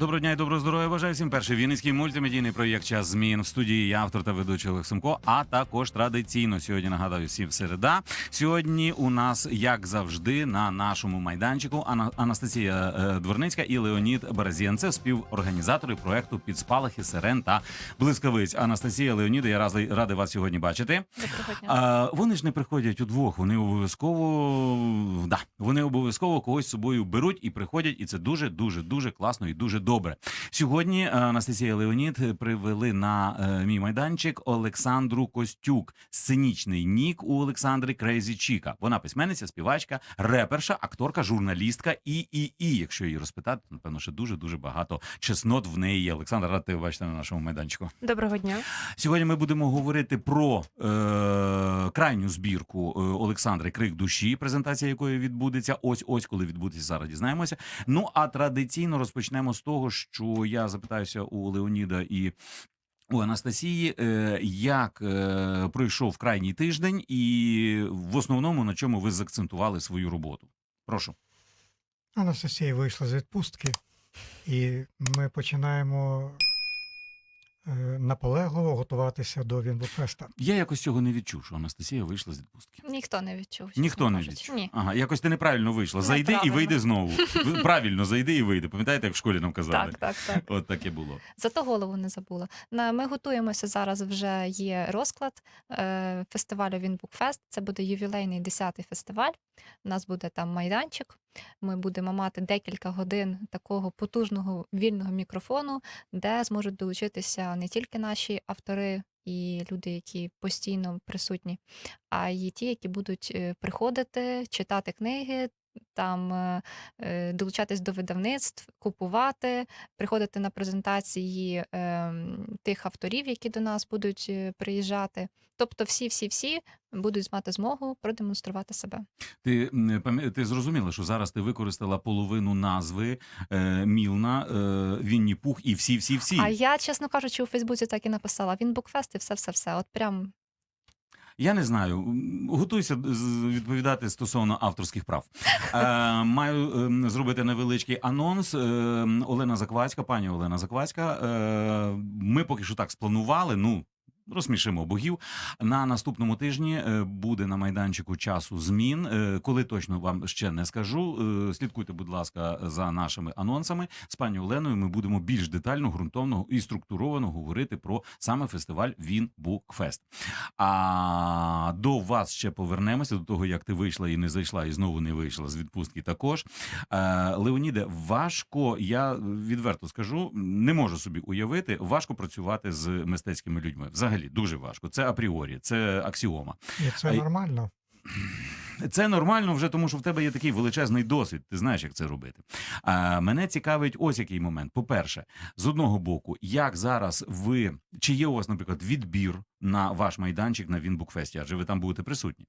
Доброго дня і доброго здоров'я. Бажаю всім перший вінницький мультимедійний проєкт Час змін в студії. Я автор та ведучий Олег Семко. А також традиційно сьогодні нагадаю всім середа. Сьогодні у нас, як завжди, на нашому майданчику Ана- Анастасія е, Дворницька і Леонід Березєнце, співорганізатори проекту Підспалахи сирен та блискавиць. Анастасія Леоніда, я радий, радий вас сьогодні бачити. А, вони ж не приходять удвох. Вони обов'язково да, вони обов'язково когось з собою беруть і приходять, і це дуже, дуже, дуже класно і дуже добре. Сьогодні е, Анастасія Леонід привели на е, мій майданчик Олександру Костюк. Сценічний нік у Олександри Крейзі Чіка. Вона письменниця, співачка, реперша, акторка, журналістка і і і. Якщо її розпитати, напевно, ще дуже дуже багато чеснот в неї є. Олександр, рад тебе бачити на нашому майданчику. Доброго дня. Сьогодні ми будемо говорити про е, крайню збірку е, Олександри Крик душі, презентація якої відбудеться ось ось, коли відбудеться зараз. Дізнаємося. Ну а традиційно розпочнемо з того, що я запитаюся у Леоніда і. У Анастасії, е, як е, пройшов крайній тиждень, і в основному на чому ви заакцентували свою роботу? Прошу. Анастасія вийшла з відпустки, і ми починаємо наполегливо готуватися до Вінбукфеста. Я якось цього не відчув, що Анастасія вийшла з відпустки. Ніхто не відчув. чесно Ніхто не кажучи. відчув. Ні. Ага, якось ти неправильно вийшла. Зайди і Неправильно. вийди знову. Ви- Правильно, зайди і вийди. Пам'ятаєте, як в школі нам казали? Так, так, так. От таке було. Зато голову не забула. На- Ми готуємося зараз. Вже є розклад е, фестивалю Вінбукфест. Це буде ювілейний 10-й фестиваль. У нас буде там майданчик. Ми будемо мати декілька годин такого потужного вільного мікрофону, де зможуть долучитися не тільки наші автори і люди, які постійно присутні, а й ті, які будуть е, приходити, читати книги. Там е, е, долучатись до видавництв, купувати, приходити на презентації ем, тих авторів, які до нас будуть е, приїжджати. Тобто, всі, всі, всі будуть мати змогу продемонструвати себе. Ти, ти зрозуміла, що зараз ти використала половину назви е, Мілна, е, Вінні Пух і всі, всі, всі. А я, чесно кажучи, у Фейсбуці так і написала: він букфест і все, все, все. От прям Я не знаю. Готуйся відповідати стосовно авторських прав. Е, маю е, зробити невеличкий анонс. Е, Олена Заквацька, пані Олена Заквацька. Е, ми поки що так спланували. Ну. Розсмішимо богів. На наступному тижні е, буде на майданчику часу змін. Е, Коли точно вам ще не скажу. Е, Слідкуйте, будь ласка, за нашими анонсами. З пані Оленою ми будемо більш детально, ґрунтовно і структуровано говорити про саме фестиваль Він Букфест. А до вас ще повернемося до того, як ти вийшла і не зайшла, і знову не вийшла з відпустки. Також Леоніде, важко, я відверто скажу, не можу собі уявити, важко працювати з мистецькими людьми. Взагалі дуже важко. Це апріорі, це аксіома. І це нормально. Це нормально вже тому, що в тебе є такий величезний досвід. Ти знаєш, як це робити. А, мене цікавить ось який момент. По-перше, з одного боку, як зараз ви чи є у вас, наприклад, відбір на ваш майданчик на Вінбукфесті, адже ви там будете присутні.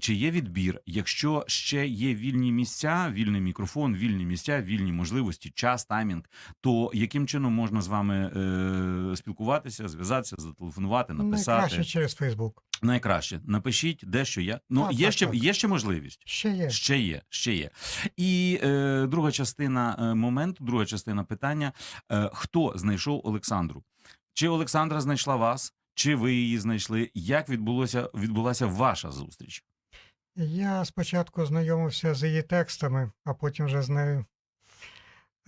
Чи є відбір, якщо ще є вільні місця, вільний мікрофон, вільні місця, вільні можливості, час, таймінг, то яким чином можна з вами е, спілкуватися, зв'язатися, зателефонувати, написати? Найкраще через Фейсбук. Найкраще напишіть дещо я. Ну Так, є так, ще так. є ще можливість. Ще є. Ще є, ще є. І е, друга частина е, моменту, друга частина питання: е, хто знайшов Олександру? Чи Олександра знайшла вас, чи ви її знайшли? Як відбулося відбулася ваша зустріч? Я спочатку знайомився з її текстами, а потім вже з нею.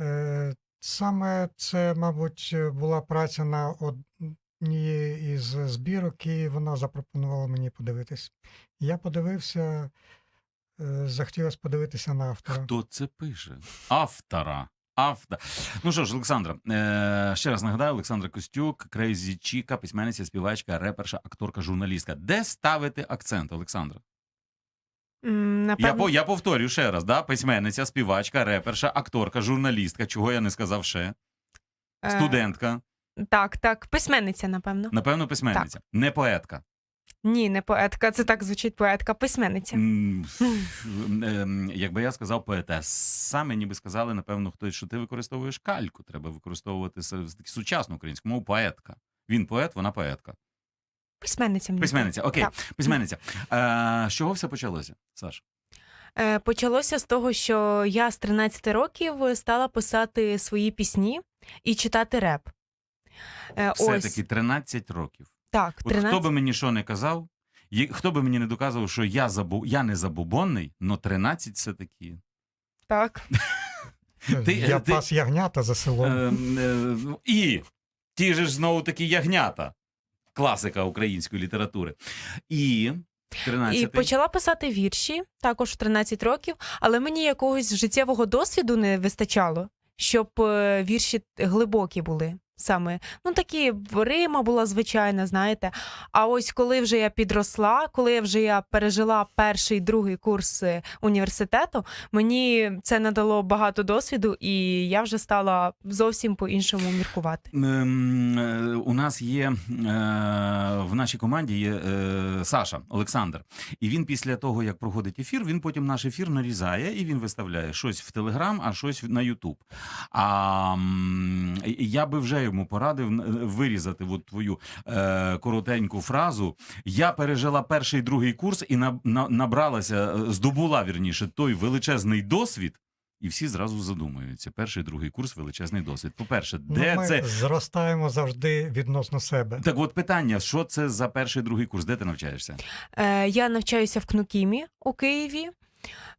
Е, Саме це, мабуть, була праця на одній із збірок, і вона запропонувала мені подивитись. Я подивився, е, захотілося подивитися на автора. Хто це пише? Автора. Авто. Ну що ж, Олександра, е, ще раз нагадаю, Олександра Костюк, Крейзі Чіка, письменниця, співачка, реперша, акторка, журналістка. Де ставити акцент, Олександра? М, Я, я повторю ще раз, да? письменниця, співачка, реперша, акторка, журналістка, чого я не сказав ще. е, Студентка, Так, так, письменниця, напевно. напевно, письменниця, не поетка. Ні, не поетка, це так звучить поетка, письменниця. М, ем, Якби я сказав поетеса, мені би сказали, напевно, хтось, що ти використовуєш кальку. Треба використовувати с- сучасну українську мову поетка. Він поет, вона поетка. Письменниця. мені Письменниця, окей, Так. письменниця. Е, з чого все почалося, Саш? Е, Почалося з того, що я з 13 років стала писати свої пісні і читати реп. Е, Все-таки 13 років. так, От хто би мені що не казав, хто би мені не доказував, що я забу... я не забубонний, но 13 все-таки. так. Ти- Я ти- пас ягнята за селом. Ем, е, і ті ж знову таки ягнята, класика української літератури. І 13 І почала писати вірші також в 13 років, але мені якогось життєвого досвіду не вистачало, щоб е, вірші глибокі були. Саме ну такі Рима була звичайна, знаєте. А ось коли вже я підросла, коли вже я пережила перший другий курс е, університету, мені це надало багато досвіду, і я вже стала зовсім по-іншому міркувати. Ем, е, У нас є е, в нашій команді є Саша Олександр. І він після того, як проходить ефір, він потім наш ефір нарізає і він виставляє щось в Телеграм, а щось на Ютуб. А я би вже йому порадив е, вирізати от твою е, коротеньку фразу. Я пережила перший другий курс і на, на, набралася, е, здобула вірніше той величезний досвід. І всі зразу задумуються. Перший другий курс величезний досвід. По-перше, де ну, ми це зростаємо завжди відносно себе. так, от питання: що це за перший другий курс? Де ти навчаєшся? Е, я навчаюся в КНУКІМі у Києві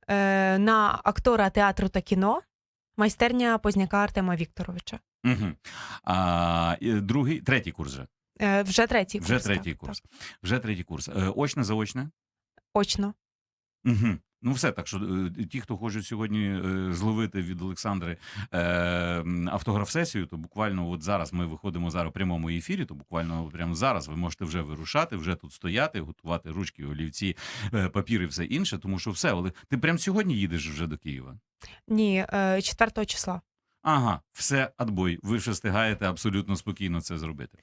е, на актора театру та кіно, майстерня Позняка Артема Вікторовича. Угу. А, другий, третій курс вже. Е, вже третій Вже курс. третій так, курс. Так. Вже третій курс. Е, очне, заочне? Очно. Угу. Ну, все так, що е, ті, хто хочуть сьогодні е, зловити від Олександри е, автограф-сесію, то буквально от зараз ми виходимо зараз в прямому ефірі, то буквально прямо зараз ви можете вже вирушати, вже тут стояти, готувати ручки, олівці, папір і все інше, тому що все, але ти прямо сьогодні їдеш вже до Києва. Ні, е, 4 числа. Ага, все, адбой. Ви вже встигаєте абсолютно спокійно це зробити.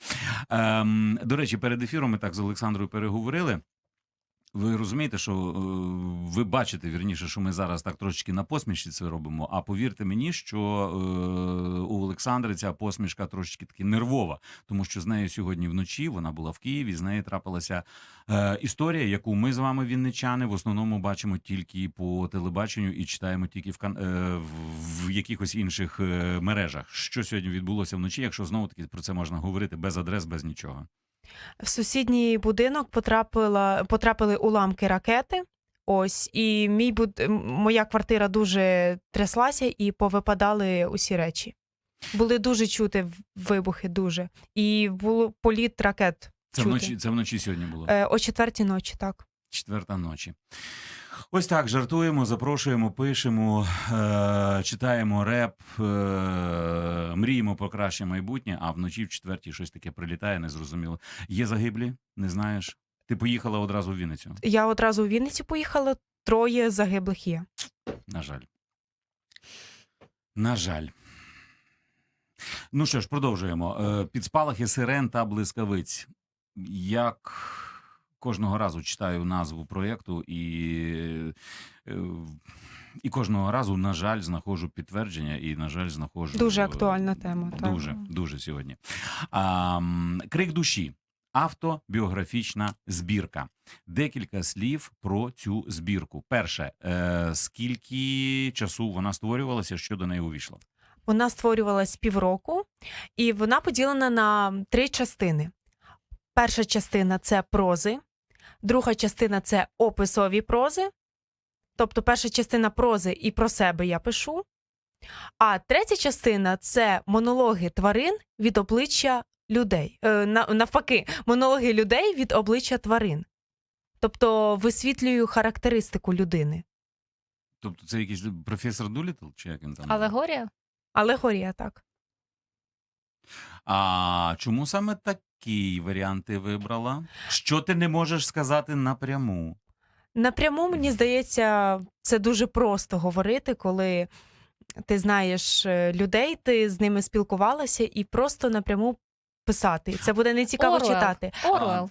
Ем, до речі, перед ефіром ми так з Олександрою переговорили. Ви розумієте, що е, ви бачите вірніше, що ми зараз так трошечки на посмішці це робимо. А повірте мені, що е, у Олександри ця посмішка трошечки таки нервова, тому що з нею сьогодні вночі вона була в Києві. З нею трапилася е, історія, яку ми з вами, вінничани, в основному бачимо тільки по телебаченню і читаємо тільки в кан- в, якихось інших мережах. Що сьогодні відбулося вночі, якщо знову таки про це можна говорити без адрес, без нічого. В сусідній будинок потрапила, потрапили уламки ракети. Ось, і мій буд... моя квартира дуже тряслася і повипадали усі речі. Були дуже чути вибухи, дуже. І було політ ракет. Це чути. вночі, це вночі сьогодні було. Е, о четвертій ночі, так. Четверта ночі. Ось так жартуємо, запрошуємо, пишемо, е, читаємо реп, е, мріємо про краще майбутнє, а вночі в четвертій щось таке прилітає, незрозуміло. Є загиблі? Не знаєш? Ти поїхала одразу в Вінницю? Я одразу у Вінницю поїхала, троє загиблих є. На жаль. На жаль. Ну що ж, продовжуємо. Е, Під спалахи сирен та блискавиць. Як кожного разу читаю назву проєкту і, е, і кожного разу, на жаль, знаходжу підтвердження і, на жаль, знаходжу. Дуже е, актуальна тема, так. Дуже, дуже сьогодні. А, Крик душі. Автобіографічна збірка. Декілька слів про цю збірку. Перше, е, скільки часу вона створювалася, що до неї увійшло? Вона створювалась півроку, і вона поділена на три частини. Перша частина це прози, друга частина це описові прози. Тобто, перша частина прози і про себе я пишу. А третя частина це монологи тварин від обличчя людей. Е, навпаки, монологи людей від обличчя тварин. Тобто висвітлюю характеристику людини. Тобто, це якийсь професор Дулітл, чи як він там? Алегорія? Алегорія, так. А чому саме такий варіант ти вибрала? Що ти не можеш сказати напряму? Напряму, мені здається, це дуже просто говорити, коли ти знаєш е, людей, ти з ними спілкувалася і просто напряму писати. Це буде не цікаво Оруел. читати. Оруел.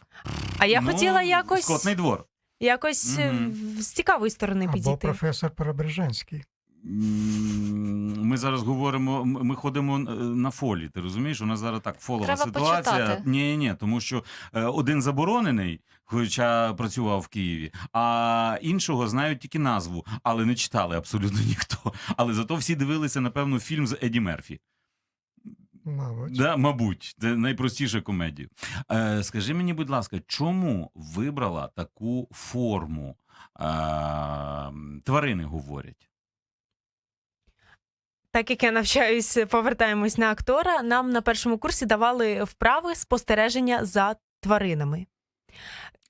А я Ну, хотіла якось, Скотний двор. якось е, Мгм. в- з цікавої сторони Або підійти. професор Преображенський. Ми зараз говоримо, ми ходимо е, на фолі. Ти розумієш? У нас зараз так фолова Треба ситуація. почитати. Ні, ні, тому що е, один заборонений, хоча працював в Києві, а іншого знають тільки назву, але не читали абсолютно ніхто. Але зато всі дивилися, напевно, фільм з Еді Мерфі. Мабуть. Да, мабуть, це найпростіша комедія. Е, скажи мені, будь ласка, чому вибрала таку форму? Е, тварини говорять. Так як я навчаюсь, повертаємось на актора. Нам на першому курсі давали вправи спостереження за тваринами.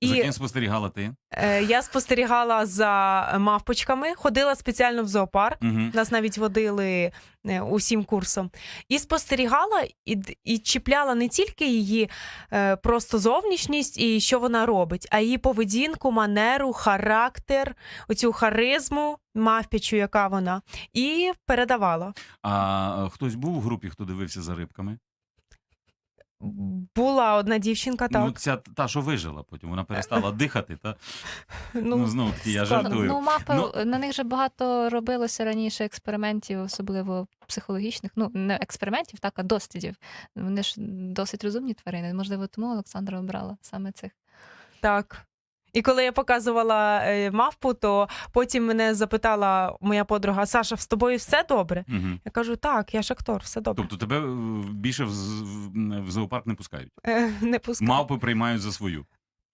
За ким спостерігала ти? е, я спостерігала за мавпочками, ходила спеціально в зоопарк. Угу. Нас навіть водили е, усім курсом. І спостерігала і, і чіпляла не тільки її е, просто зовнішність і що вона робить, а її поведінку, манеру, характер, оцю харизму мавпічу, яка вона, і передавала. А е, хтось був у групі, хто дивився за рибками? Була одна дівчинка, так. Ну, ця та, що вижила потім, вона перестала дихати. Та ну, Ну, знову таки, я жартую. Ну, мапа Ну- на них же багато робилося раніше експериментів, особливо психологічних. Ну, не експериментів, так, а дослідів. Вони ж досить розумні тварини. Можливо, тому Олександра обрала саме цих. Так. І коли я показувала е, мавпу, то потім мене запитала моя подруга Саша, з тобою все добре? Угу. Я кажу, так, я ж актор, все добре. Тобто тебе е, більше в, зоопарк не пускають. Е, Не пускай. Мавпи приймають за свою.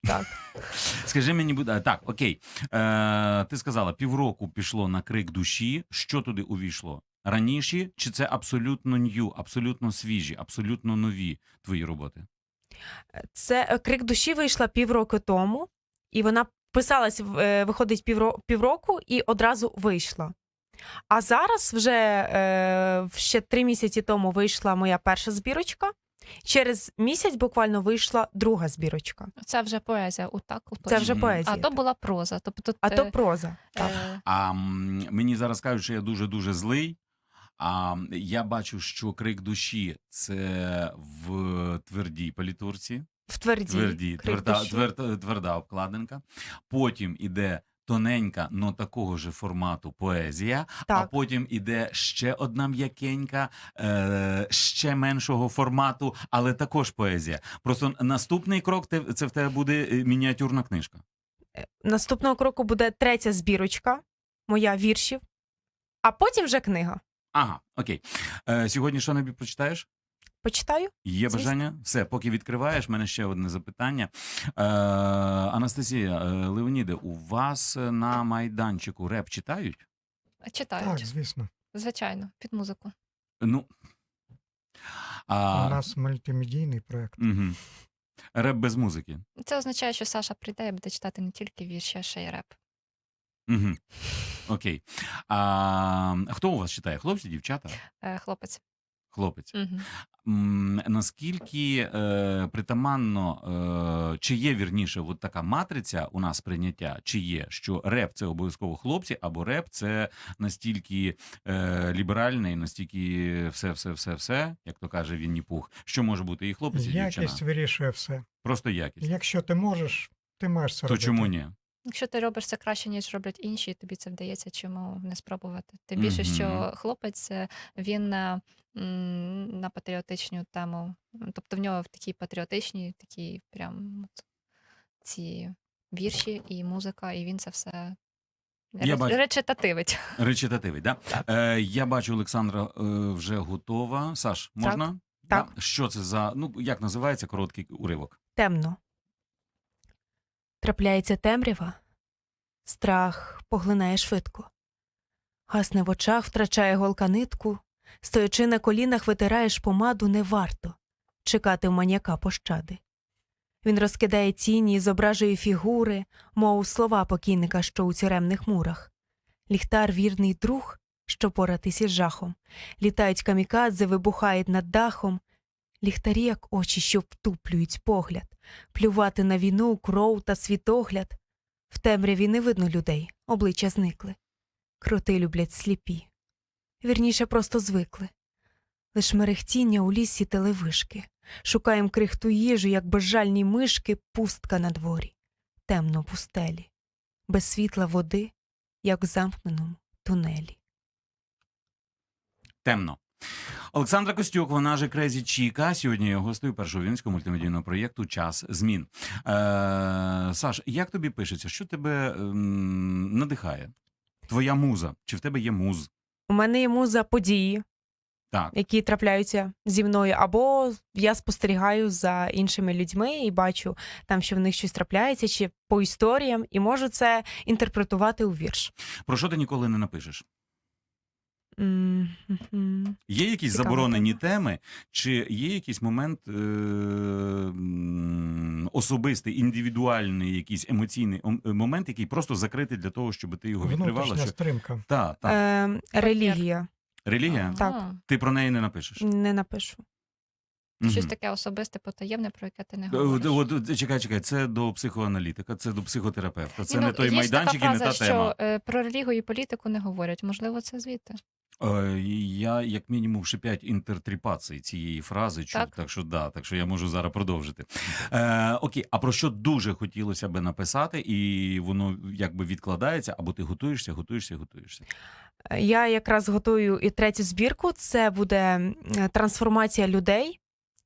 Так. Скажи мені, будь так, окей. Е, ти сказала, півроку пішло на крик душі. Що туди увійшло? Раніше, чи це абсолютно нью, абсолютно свіжі, абсолютно нові твої роботи? Це крик душі вийшла півроку тому, і вона писалась, в- е, виходить півро, півроку і одразу вийшла. А зараз вже е, ще три місяці тому вийшла моя перша збірочка. Через місяць буквально вийшла друга збірочка. Це вже поезія, отак. Це вже поезія. А то була проза. Тобто, а то е, проза. Так. е, А мені зараз кажуть, що я дуже дуже злий. А я бачу, що крик душі це в твердій палітурці. В твердій. Тверді, тверда, тверда, тверда обкладинка. Потім іде тоненька, но такого же формату поезія. А потім іде ще одна м'якенька, е, ще меншого формату, але також поезія. Просто наступний крок це в тебе буде е, мініатюрна книжка. Наступного кроку буде третя збірочка, моя віршів, а потім вже книга. Ага, окей. Е, сьогодні що небудь прочитаєш? Почитаю? Є Звісно. бажання? Все, поки відкриваєш, в мене ще одне запитання. Е, Анастасія, е, Леоніде, у вас на майданчику реп читають? читають. Так, звісно. Звичайно, під музику. Ну. А, У нас мультимедійний проект. угу. Реп без музики. Це означає, що Саша прийде і буде читати не тільки вірші, а ще й реп. Угу. Окей. А, хто у вас читає? Хлопці, дівчата? Е, Хлопець. Хлопець. Угу. Наскільки е, притаманно, е, чи є вірніше, от така матриця у нас прийняття, чи є, що реп це обов'язково хлопці, або реп це настільки е, ліберальний, настільки все, все, все, все, як то каже Вінні Пух, що може бути і хлопець, і дівчина. Якість вирішує все. Просто якість. Якщо ти можеш, ти маєш це То робити. чому ні? Якщо ти робиш це краще, ніж роблять інші, і тобі це вдається, чому не спробувати? Тим більше, що Мгм. хлопець е, він е, м, на патріотичну тему, м, тобто в нього в такій патріотичній, такі прям от ці вірші і музика, і він це все Я ре- бачу. речитативить. Речитативий, да? Е, я бачу, Олександра е, вже готова. Саш, можна? Так. Да? Що це за, ну, як називається короткий уривок? темно. Трапляється темрява, страх поглинає швидко. Гасне в очах, втрачає голка нитку, стоячи на колінах, витираєш помаду, не варто чекати в маніяка пощади. Він розкидає тіні зображує фігури, мов слова покійника, що у тюремних мурах. Ліхтар вірний друг, що поратись із жахом. Літають камікадзе, вибухають над дахом. Ліхтарі, як очі, що втуплюють погляд плювати на війну, кров та світогляд. В темряві не видно людей, обличчя зникли. Кроти люблять сліпі. Вірніше, просто звикли. Лиш мерехтіння у лісі телевишки, Шукаєм крихту їжу, як безжальні мишки, пустка на дворі, темно пустелі, без світла води, як в замкненому тунелі. Темно. Олександра Костюк, вона же Крезі Чіка. Сьогодні є гостею першого вінського мультимедійного проєкту Час змін. Е, Саш, як тобі пишеться? Що тебе ем, надихає? Твоя муза? Чи в тебе є муз? У мене є муза події, Так. які трапляються зі мною, або я спостерігаю за іншими людьми і бачу там, що в них щось трапляється, чи по історіям, і можу це інтерпретувати у вірш. Про що ти ніколи не напишеш? М, мгм. Є якісь Цікава заборонені тема. теми, чи є якийсь момент е- м, особистий, індивідуальний, якийсь емоційний ом- момент, який просто закритий для того, щоб ти його відкривала? Внутрішня Що... стримка. Так, так. Е, релігія Релігія? так. Ага. Ти про неї не напишеш. не напишу. Щось Мгм. таке особисте, потаємне, про яке ти не Е, говориш. От, от, чекай, чекай, це до психоаналітика, це до психотерапевта, це Ні, ну, не той є ж майданчик і не фраза, та тема. що е, про релігію і політику не говорять. Можливо, це звідти. Е, Я як мінімум ще п'ять інтертріпацій цієї фрази чув, так. Так. що да, так що я можу зараз продовжити. Е, окей, а про що дуже хотілося би написати, і воно якби відкладається, або ти готуєшся, готуєшся, готуєшся. Е, Я якраз готую і третю збірку. Це буде трансформація людей.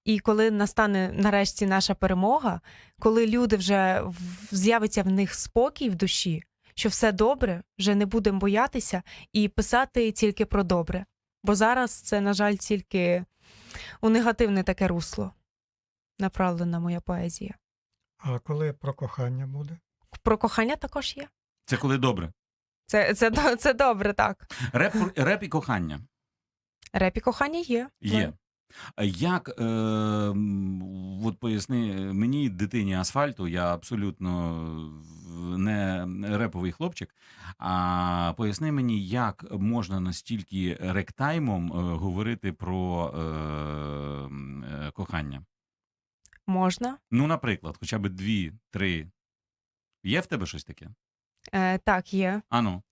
І коли настане нарешті наша перемога, коли люди вже з'явиться в них спокій в душі, що все добре, вже не будемо боятися і писати тільки про добре. Бо зараз це, на жаль, тільки у негативне таке русло направлена моя поезія. А коли про кохання буде? Про кохання також є. Це коли добре. Це, це, це добре, так. Реп, реп і кохання Реп і кохання є. є. Як е, от поясни мені, дитині асфальту, я абсолютно не реповий хлопчик. А поясни мені, як можна настільки ректаймом е, говорити про е, е, кохання? Можна. Ну, наприклад, хоча б дві, три. Є в тебе щось таке? Е, так, є. Ану.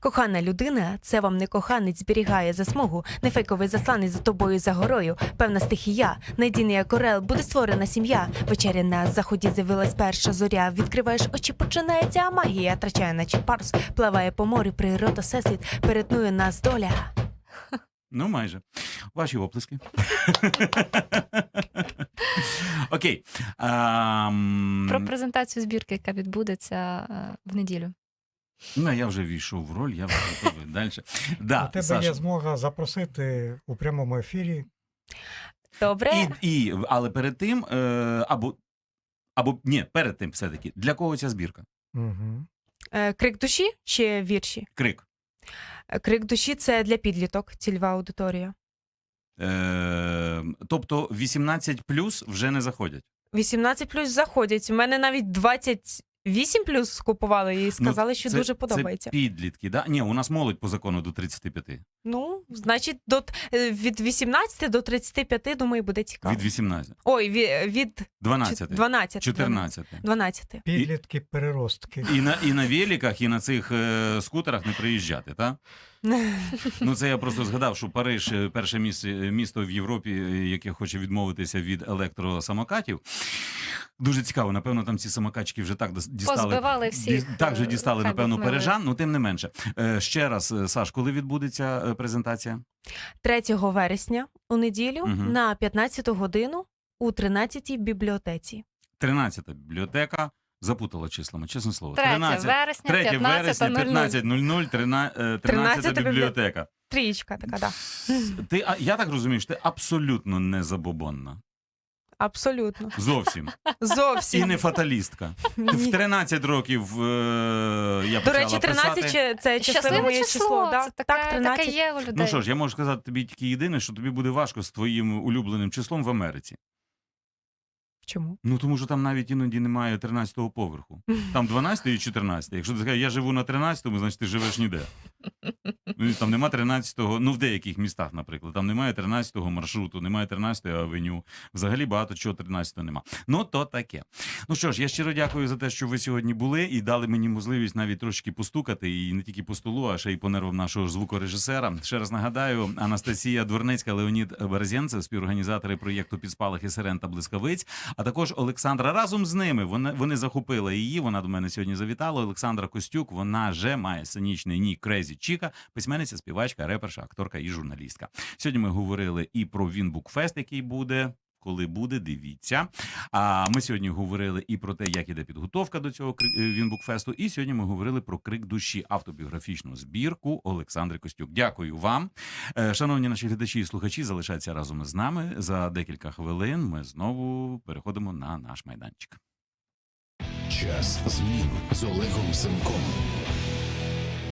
Кохана людина, це вам не коханець зберігає засмугу, не фейковий засланець за тобою за горою. Певна стихія, надійний як орел, буде створена сім'я. Вечеря на заході з'явилась перша зоря. Відкриваєш очі, починається магія, трачає, наче парус, пливає по морю, природа, всесвіт, перетнує нас доля. Ну, майже. Ваші оплески. Окей. Про презентацію збірки, яка відбудеться е, в неділю. Ну, я вже війшов в роль, я вже готовий. Далі. Да, У тебе Саша. є змога запросити у прямому ефірі. Добре, І, і, але перед тим, е, або, або ні, перед тим все-таки, для кого ця збірка? Угу. Е, крик душі чи вірші? Крик. Е, Крик душі це для підліток, цільова аудиторія. Е, тобто 18 плюс вже не заходять. 18 плюс заходять. У мене навіть 28 плюс купували і сказали, що Ну, Це- дуже подобається. Це підлітки, да? Ні, у нас молодь по закону до 35. Ну, значить, до, е, від 18 до 35, думаю, буде цікаво. Від 18. Ой, від, від 12. 12. 14. 12. Підлітки, переростки. І на, і на великах, і на цих е, скутерах не приїжджати, так? Ну, це я просто згадав, що Париж е, перше місце, місто в Європі, е, яке хоче відмовитися від електросамокатів. Дуже цікаво, напевно, там ці самокатчики вже так дістали. Позбивали ді- Так вже е, дістали, напевно, милує. пережан, ну тим не менше. Е, ще раз, е, Саш, коли відбудеться презентація? 3 вересня у неділю Мгм. на 15 годину у 13 бібліотеці. 13 бібліотека. Запутала числами, чесне слово. 3 вересня, 3 вересня, 15.00. 15.00, 13, 13 13 бібліотека. Трієчка така, да. Ти, а, я так розумію, що ти абсолютно не забобонна. Абсолютно. Зовсім. І не фаталістка. В 13 років е, я До почала речі, 13 писати. чи- це щасливе Щасливе моє число, число. да? це таке, так, 13. таке є у людей. Ну що ж, я можу сказати тобі тільки єдине, що тобі буде важко з твоїм улюбленим числом в Америці. Чому? Ну тому що там навіть іноді немає 13-го поверху. Там 12 і 14. Якщо ти скажеш, я живу на 13-му, значить ти живеш ніде. Ну, Там нема 13-го, ну в деяких містах, наприклад, там немає 13-го маршруту, немає 13-ї авеню. Взагалі багато чого 13-го нема. Ну то таке. Ну що ж, я щиро дякую за те, що ви сьогодні були і дали мені можливість навіть трошки постукати, і не тільки по столу, а ще й по нервам нашого звукорежисера. Ще раз нагадаю, Анастасія Дворницька, Леонід Березєнцев, співорганізатори проєкту Підспалахи сирен та блискавиць, а також Олександра разом з ними. Вони, вони захопили її. Вона до мене сьогодні завітала. Олександра Костюк. Вона же має сценічний нік Крезі Чіка, письменниця, співачка, реперша, акторка і журналістка. Сьогодні ми говорили і про Вінбукфест, який буде. Коли буде, дивіться. А ми сьогодні говорили і про те, як іде підготовка до цього е, Вінбукфесту. І сьогодні ми говорили про крик душі автобіографічну збірку Олександри Костюк. Дякую вам, Е, шановні наші глядачі і слухачі. Залишайтеся разом з нами. За декілька хвилин ми знову переходимо на наш майданчик. Час змін з Олегом Семком.